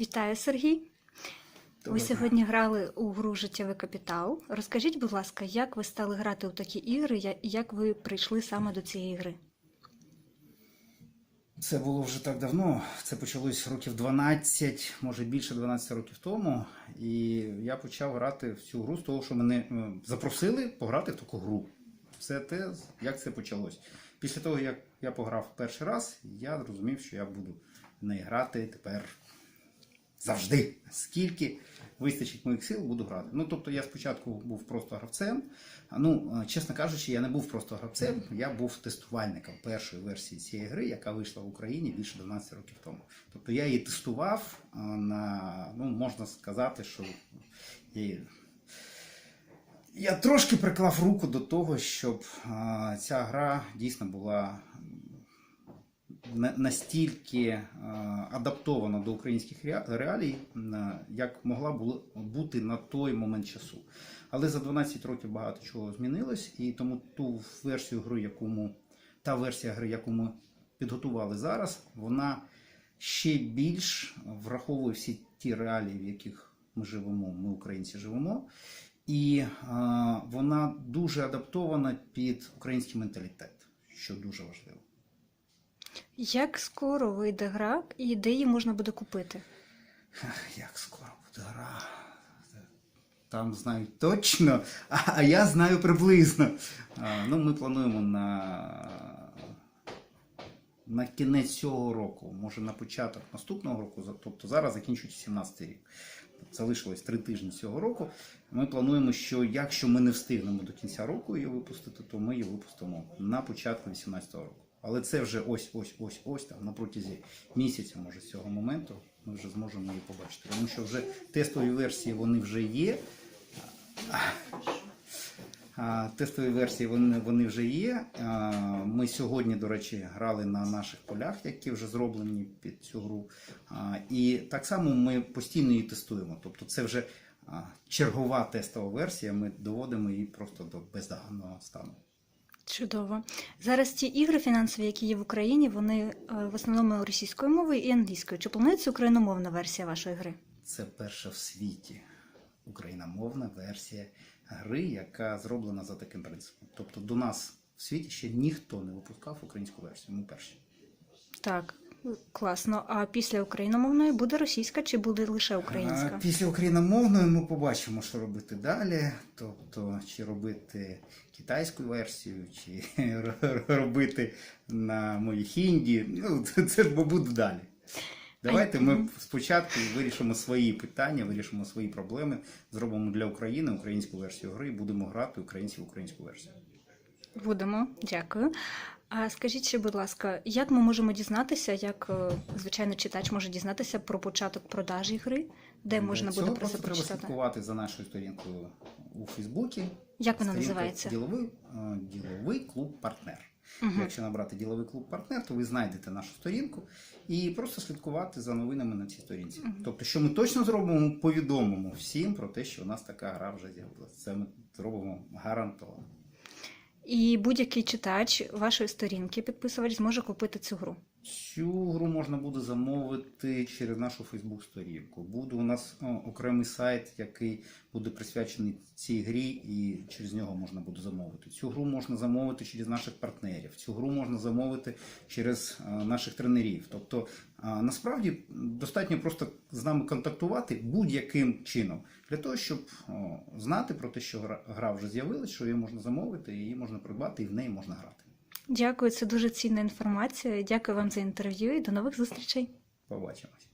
Вітаю, Сергій. Ви Доброго сьогодні грали у гру Життєвий капітал. Розкажіть, будь ласка, як ви стали грати у такі ігри і як ви прийшли саме до цієї гри? Це було вже так давно. Це почалось років 12, може більше 12 років тому. І я почав грати в цю гру з того, що мене е, запросили пограти в таку гру. Все те, як це почалось. Після того, як я пограв перший раз, я зрозумів, що я буду в неї грати тепер завжди. Скільки вистачить моїх сил, буду грати. Ну, тобто я спочатку був просто гравцем. Ну, е, чесно кажучи, я не був просто гравцем, я був тестувальником першої версії цієї гри, яка вийшла в Україні більше 12 років тому. Тобто я її тестував е, на, ну, можна сказати, що я, я трошки приклав руку до того, щоб е, ця гра дійсно була настільки е, адаптована до українських реалій, е, як могла бути на той момент часу. Але за 12 років багато чого змінилось, і тому ту версію гри, яку ми, та версія гри, яку ми підготували зараз, вона ще більш враховує всі ті реалії, в яких ми живемо, ми українці живемо. І е, вона дуже адаптована під український менталітет, що дуже важливо. Як скоро вийде гра і де її можна буде купити? Як скоро буде гра? Там знають точно, а, я знаю приблизно. Ну, ми плануємо на, на кінець цього року, може на початок наступного року, тобто зараз закінчується 17 рік. Залишилось три тижні цього року. Ми плануємо, що якщо ми не встигнемо до кінця року її випустити, то ми її випустимо на початку 18 року. Але це вже ось, ось, ось, ось там на протязі місяця, може, з цього моменту ми вже зможемо її побачити. Тому що вже тестові версії вони вже є. Тестові версії вони, вони вже є. Ми сьогодні, до речі, грали на наших полях, які вже зроблені під цю гру. І так само ми постійно її тестуємо. Тобто це вже чергова тестова версія. Ми доводимо її просто до бездоганного стану. Чудово. Зараз ті ігри фінансові, які є в Україні, вони е, в основному російською мовою і англійською. Чи планується україномовна версія вашої гри? Це перша в світі україномовна версія гри, яка зроблена за таким принципом. Тобто до нас в світі ще ніхто не випускав українську версію. Ми перші. Так, класно. А після україномовної буде російська чи буде лише українська? Після україномовної ми побачимо, що робити далі. Тобто, чи робити китайську версію, чи робити на моїй хінді. Ну, це ж буде далі. Давайте ми спочатку вирішимо свої питання, вирішимо свої проблеми, зробимо для України українську версію гри і будемо грати українці в українську версію. Будемо, дякую. А скажіть ще, будь ласка, як ми можемо дізнатися, як е, звичайно читач може дізнатися про початок продажі гри, де можна цього буде про це просто треба слідкувати за нашою сторінкою у Фейсбуці. Як вона називається? Діловий, е, діловий клуб партнер. Мгм. Якщо набрати діловий клуб партнер, то ви знайдете нашу сторінку і просто слідкувати за новинами на цій сторінці. Тобто, що ми точно зробимо, повідомимо всім про те, що у нас така гра вже з'явилася. Це ми зробимо гарантовано. І будь-який читач вашої сторінки, підписувач, зможе купити цю гру. Цю гру можна буде замовити через нашу Фейсбук-сторінку. Буде у нас окремий сайт, який буде присвячений цій грі, і через нього можна буде замовити. Цю гру можна замовити через наших партнерів. Цю гру можна замовити через е, наших тренерів. Тобто, е, насправді достатньо просто з нами контактувати будь-яким чином для того, щоб знати про те, що гра вже з'явилась, що її можна замовити, її можна придбати і в неї можна грати. Дякую, це дуже цінна інформація. Дякую вам за інтерв'ю і до нових зустрічей. Побачимось.